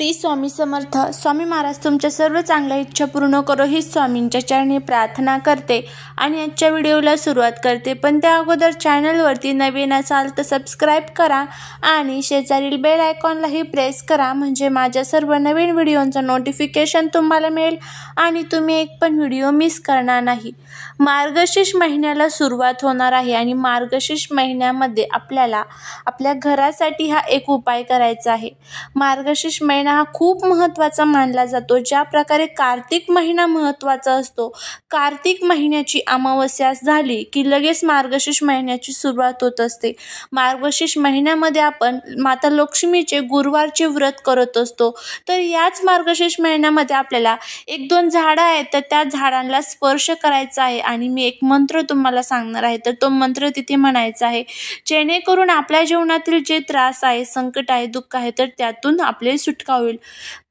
श्री स्वामी समर्थ. स्वामी महाराज तुमच्या सर्व चांगल्या इच्छा पूर्ण करो ही स्वामींच्या चरणी प्रार्थना करते आणि आजच्या व्हिडिओला सुरुवात करते. पण त्या अगोदर चॅनलवरती नवीन असाल तर सबस्क्राईब करा आणि शेजारील बेल आयकॉनलाही प्रेस करा म्हणजे माझ्या सर्व नवीन व्हिडिओंचं नोटिफिकेशन तुम्हाला मिळेल आणि तुम्ही एक पण व्हिडिओ मिस करणार नाही. मार्गशीर्ष महिन्याला सुरुवात होणार आहे आणि मार्गशीर्ष महिन्यामध्ये आपल्याला आपल्या घरासाठी हा एक उपाय करायचा आहे. मार्गशीर्ष महिना हा खूप महत्त्वाचा मानला जातो ज्या प्रकारे कार्तिक महिना महत्त्वाचा असतो. कार्तिक महिन्याची अमावस्या झाली की लगेच मार्गशीर्ष महिन्याची सुरुवात होत असते. मार्गशीर्ष महिन्यामध्ये आपण माता लक्ष्मीचे गुरुवारचे व्रत करत असतो. तर याच मार्गशीर्ष महिन्यामध्ये आपल्याला एक दोन झाडं आहेत तर त्या झाडांना स्पर्श करायचा आहे. आणि मी एक मंत्र तुम्हाला सांगणार आहे तर तो मंत्र तिथे म्हणायचा आहे जेणेकरून आपल्या जीवनातील जे त्रास आहे संकट आहे दुःख आहे तर त्यातून आपले सुटका होईल.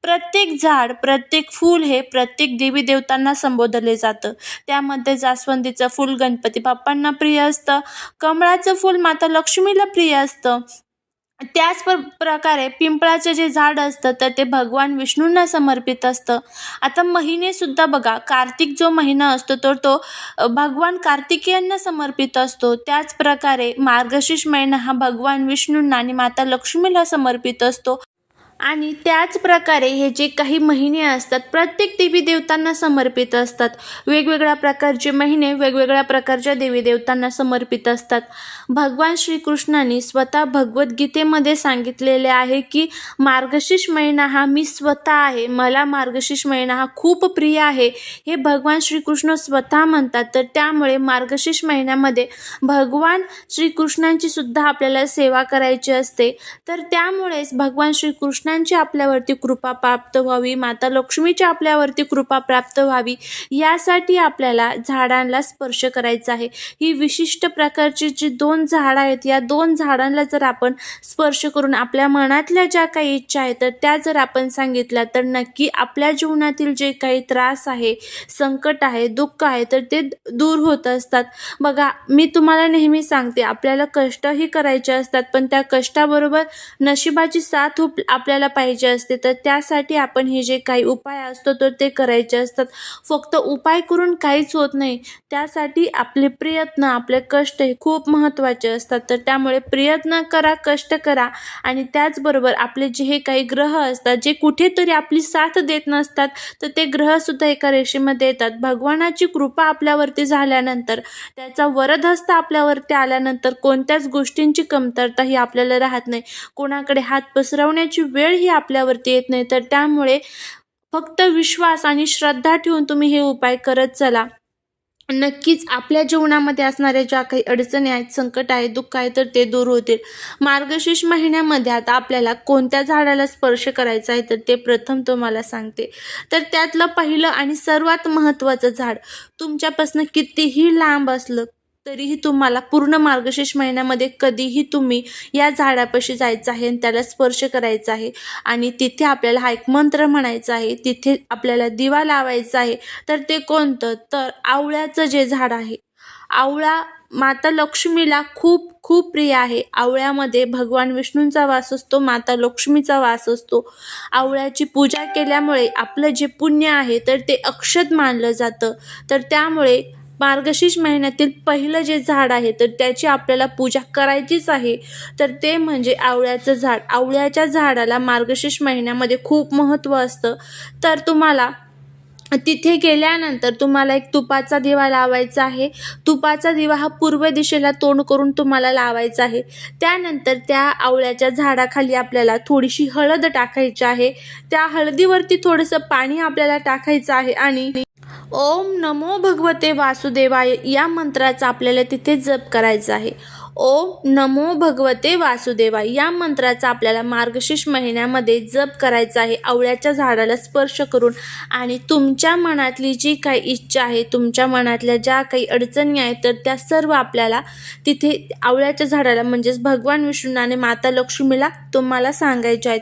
प्रत्येक झाड प्रत्येक फूल हे प्रत्येक देवी देवतांना संबोधले जातं. त्यामध्ये जास्वंदीचं फूल गणपती बाप्पांना प्रिय असतं. कमळाचं फूल माता लक्ष्मीला प्रिय असतं. त्याच प्र प्रकारे पिंपळाचं जे झाड असतं तर ते भगवान विष्णूंना समर्पित असतं. आता महिनेसुद्धा बघा कार्तिक जो महिना असतो तर तो भगवान कार्तिकेयांना समर्पित असतो. त्याच प्रकारे मार्गशीर्ष महिना हा भगवान विष्णूंना आणि माता लक्ष्मीला समर्पित असतो. आणि त्याच प्रकारे हे जे काही महिने असतात प्रत्येक देवी देवतांना समर्पित असतात. वेगवेगळ्या प्रकारचे महिने वेगवेगळ्या प्रकारच्या देवी देवतांना समर्पित असतात. भगवान श्रीकृष्णाने स्वतः भगवद्गीतेमध्ये सांगितलेले आहे की मार्गशीर्ष महिना हा मी स्वतः आहे मला मार्गशीर्ष महिना हा खूप प्रिय आहे. हे भगवान श्रीकृष्ण स्वतः म्हणतात तर त्यामुळे मार्गशीर्ष महिन्यामध्ये भगवान श्रीकृष्णांची सुद्धा आपल्याला सेवा करायची असते. तर त्यामुळेच भगवान श्रीकृष्ण कृष्णांची आपल्यावरती कृपा प्राप्त व्हावी माता लक्ष्मीची आपल्यावरती कृपा प्राप्त व्हावी यासाठी आपल्याला झाडांना स्पर्श करायचा आहे. ही विशिष्ट प्रकारची जी दोन झाडं आहेत या दोन झाडांना जर आपण स्पर्श करून आपल्या मनातल्या ज्या काही इच्छा आहेत तर त्या जर आपण सांगितल्या तर नक्की आपल्या जीवनातील जे काही त्रास आहे संकट आहे दुःख आहे तर ते दूर होत असतात. बघा मी तुम्हाला नेहमी सांगते आपल्याला कष्टही करायचे असतात पण त्या कष्टाबरोबर नशिबाची साथ उप आपल्याला पाहिजे असते. तर त्यासाठी आपण हे जे काही उपाय असतो तर ते करायचे असतात. फक्त उपाय करून काहीच होत नाही. त्यासाठी आपले प्रयत्न आपले कष्ट हे खूप महत्त्वाचे असतात. तर त्यामुळे प्रयत्न करा कष्ट करा. आणि त्याचबरोबर आपले जे हे काही ग्रह असतात जे कुठेतरी आपली साथ देत नसतात तर ते ग्रहसुद्धा एका रेषेमध्ये येतात. भगवानाची कृपा आपल्यावरती झाल्यानंतर त्याचा वरदहस्त आपल्यावरती आल्यानंतर कोणत्याच गोष्टींची कमतरता ही आपल्याला राहत नाही. कोणाकडे हात पसरवण्याची वेळ ही आपल्यावरती येत नाही. तर त्यामुळे फक्त विश्वास आणि श्रद्धा ठेवून तुम्ही हे उपाय करत चला. नक्कीच आपल्या जीवनामध्ये असणाऱ्या ज्या काही अडचणी आहेत संकट आहे दुःख आहे तर ते दूर होतील. मार्गशीर्ष महिन्यामध्ये आता आपल्याला कोणत्या झाडाला स्पर्श करायचा आहे तर ते प्रथम तुम्हाला सांगते. तर त्यातलं पहिलं आणि सर्वात महत्त्वाचं झाड तुमच्यापासून कितीही लांब असलं तरीही तुम्हाला पूर्ण मार्गशीर्ष महिन्यामध्ये कधीही तुम्ही या झाडापाशी जायचं आहे आणि त्याला स्पर्श करायचा आहे. आणि तिथे आपल्याला हा एक मंत्र म्हणायचा आहे तिथे आपल्याला दिवा लावायचा आहे. तर ते कोणतं? तर आवळ्याचं जे झाड आहे. आवळा माता लक्ष्मीला खूप खूप प्रिय आहे. आवळ्यामध्ये भगवान विष्णूंचा वास असतो माता लक्ष्मीचा वास असतो. आवळ्याची पूजा केल्यामुळे आपलं जे पुण्य आहे तर ते अक्षत मानलं जातं. तर त्यामुळे मार्गशीर्ष महिन्यातील पहिलं जे झाड आहे तर त्याची आपल्याला पूजा करायचीच आहे. तर ते म्हणजे आवळ्याचं झाड. आवळ्याच्या झाडाला मार्गशीर्ष महिन्यामध्ये खूप महत्त्व असतं. तर तुम्हाला तिथे गेल्यानंतर तुम्हाला एक तुपाचा दिवा लावायचा आहे. तुपाचा दिवा हा पूर्व दिशेला तोंड करून तुम्हाला लावायचा आहे. त्यानंतर त्या आवळ्याच्या झाडाखाली आपल्याला थोडीशी हळद टाकायची आहे. त्या हळदीवरती थोडंसं पाणी आपल्याला टाकायचं आहे आणि ओम नमो भगवते वासुदेवाय या मंत्राचा आपल्याला तिथे जप करायचा आहे. ओम नमो भगवते वासुदेवाय. या मंत्राचा आपल्याला मार्गशीर्ष महिन्यामध्ये जप करायचा आहे. आवळ्याच्या झाडाला स्पर्श करून आणि तुमच्या मनातली जी काही इच्छा आहे तुमच्या मनातल्या ज्या काही अडचणी आहेत तर त्या सर्व आपल्याला तिथे आवळ्याच्या झाडाला म्हणजेच भगवान विष्णू आणि माता लक्ष्मीला तुम्हाला सांगायच्या आहेत.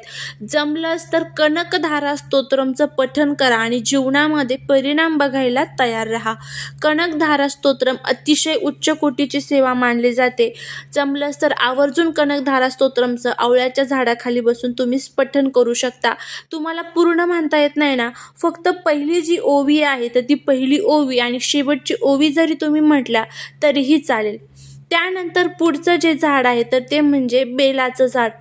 जमलंच तर कनकधारा स्तोत्रमचं पठन करा आणि जीवनामध्ये परिणाम बघायला तयार राहा. कनकधारा स्तोत्रम अतिशय उच्च कोटीची सेवा मानली जाते. जमलंच तर आवर्जून कनकधारा स्तोत्रमचं आवळ्याच्या झाडाखाली बसून तुम्ही पठण करू शकता. तुम्हाला पूर्ण म्हणता येत नाही ना? फक्त पहिली जी ओवी आहे तर ती पहिली ओवी आणि शेवटची ओवी जरी तुम्ही म्हटल्या तरीही चालेल. त्यानंतर पुढचं जे झाड आहे तर ते म्हणजे बेलाचं झाड.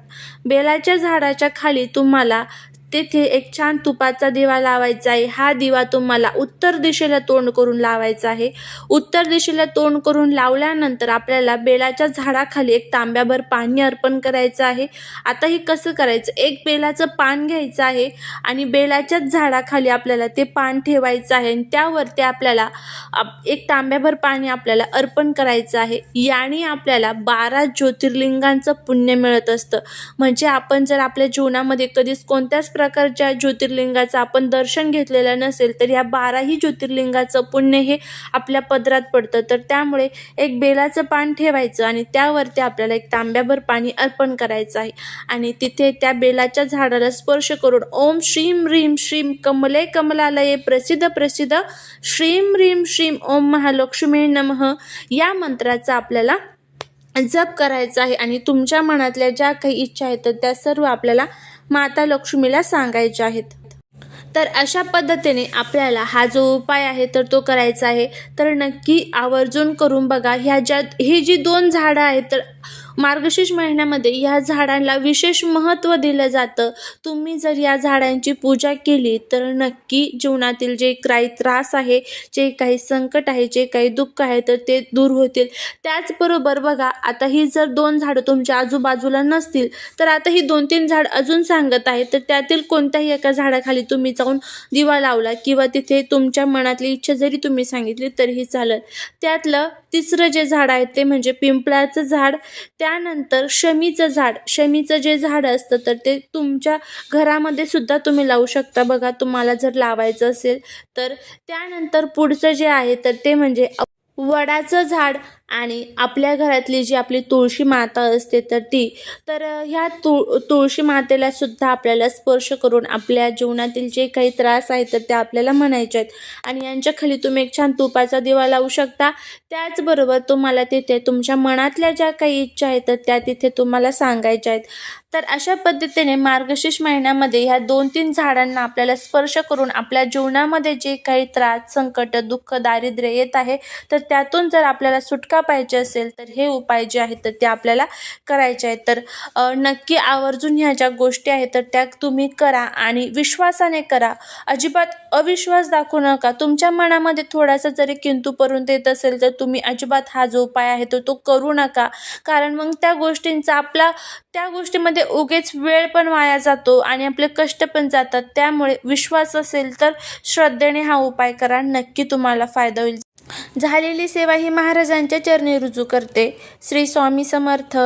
बेलाच्या झाडाच्या खाली तुम्हाला तेथे एक छान तुपाचा दिवा लावायचा आहे. हा दिवा तुम्हाला उत्तर दिशेला तोंड करून लावायचा आहे. उत्तर दिशेला तोंड करून लावल्यानंतर आपल्याला बेलाच्या झाडाखाली एक तांब्याभर पाणी अर्पण करायचं आहे. आता हे कसं करायचं? एक बेलाचं पान घ्यायचं आहे आणि बेलाच्याच झाडाखाली आपल्याला ते पान ठेवायचं आहे आणि त्यावरती आपल्याला आप- एक तांब्याभर पाणी आपल्याला अर्पण करायचं आहे. याने आपल्याला बारा ज्योतिर्लिंगांचं पुण्य मिळत असतं. म्हणजे आपण जर आपल्या जीवनामध्ये कधीच कोणत्याच प्रकारच्या ज्योतिर्लिंगाचं आपण दर्शन घेतलेलं नसेल तर ह्या बाराही ज्योतिर्लिंगाचं पुण्य हे आपल्या पदरात पडतं. तर त्यामुळे एक बेलाचं पान ठेवायचं आणि त्यावरती आपल्याला एक तांब्याभर पाणी अर्पण करायचं आहे. आणि तिथे त्या बेलाच्या झाडाला स्पर्श करून ओम श्रीम ह्रीम श्रीम कमले कमलालये प्रसिद्ध प्रसिद्ध श्रीम ह्रीम श्रीम ओम महालक्ष्मी नमः या मंत्राचा आपल्याला जप करायचा आहे. आणि तुमच्या मनातल्या ज्या काही इच्छा आहेत तर त्या सर्व आपल्याला माता लक्ष्मीला सांगायच्या आहेत. तर अशा पद्धतीने आपल्याला हा जो उपाय आहे तर तो करायचा आहे. तर नक्की आवर्जून करून बघा ह्या ज्या ही जी दोन झाडं आहेत तर मार्गशीर्ष महिन्यामध्ये या झाडांना विशेष महत्त्व दिलं जातं. तुम्ही जर या झाडांची पूजा केली तर नक्की जीवनातील जे काही त्रास आहे जे काही संकट आहे जे काही दुःख आहे तर ते दूर होतील. त्याचबरोबर बघा आता ही जर दोन झाडं तुमच्या आजूबाजूला नसतील तर आता ही दोन तीन झाड अजून सांगत आहे तर त्यातील कोणत्याही एका झाडाखाली तुम्ही जाऊन दिवा लावला किंवा तिथे तुमच्या मनातली इच्छा जरी तुम्ही सांगितली तरीही चालेल त्यातलं तिसरं जे झाड आहे ते म्हणजे पिंपळाचं झाड. त्यानंतर शमीचं झाड. शमीचं जे झाड असतं तर ते तुमच्या घरामध्ये सुद्धा तुम्ही लावू शकता. बघा तुम्हाला जर लावायचं असेल तर त्यानंतर पुढचं जे आहे तर ते म्हणजे वडाचं झाड. आणि आपल्या घरातली जी आपली तुळशी माता असते तर ती तर ह्या तुळ तुळशी मातेला सुद्धा आपल्याला स्पर्श करून आपल्या जीवनातील जे काही त्रास आहेत तर त्या आपल्याला म्हणायचे आहेत. आणि यांच्या खाली तुम्ही एक छान तुपाचा दिवा लावू शकता. त्याचबरोबर तुम्हाला तिथे तुमच्या मनातल्या ज्या काही इच्छा आहेत तर त्या तिथे तुम्हाला सांगायच्या आहेत. तर अशा पद्धतीने मार्गशीर्ष महिन्यामध्ये ह्या दोन तीन झाडांना आपल्याला स्पर्श करून आपल्या जीवनामध्ये जे काही त्रास संकट दुःख दारिद्र्य येत आहे तर त्यातून जर आपल्याला सुटका पाहिजे असेल? तर हे उपाय जे आहेत तर ते आपल्याला करायचे आहेत. तर नक्की आवर्जून ह्या ज्या गोष्टी आहेत तर त्या तुम्ही करा आणि विश्वासाने करा. अजिबात अविश्वास दाखवू नका. तुमच्या मनामध्ये थोडासा जरी किंतू पर्यंत देत असेल तर तुम्ही अजिबात हा जो उपाय आहे तो तो करू नका. कारण मग त्या गोष्टींचा आपला त्या गोष्टीमध्ये उगेच वेळ पण वाया जातो आणि आपले कष्ट पण जातात. त्यामुळे विश्वास असेल तर श्रद्धेने हा उपाय करा. नक्की तुम्हाला फायदा होईल. झालेली सेवा ही महाराजांच्या चरणी रुजू करते. श्री स्वामी समर्थ.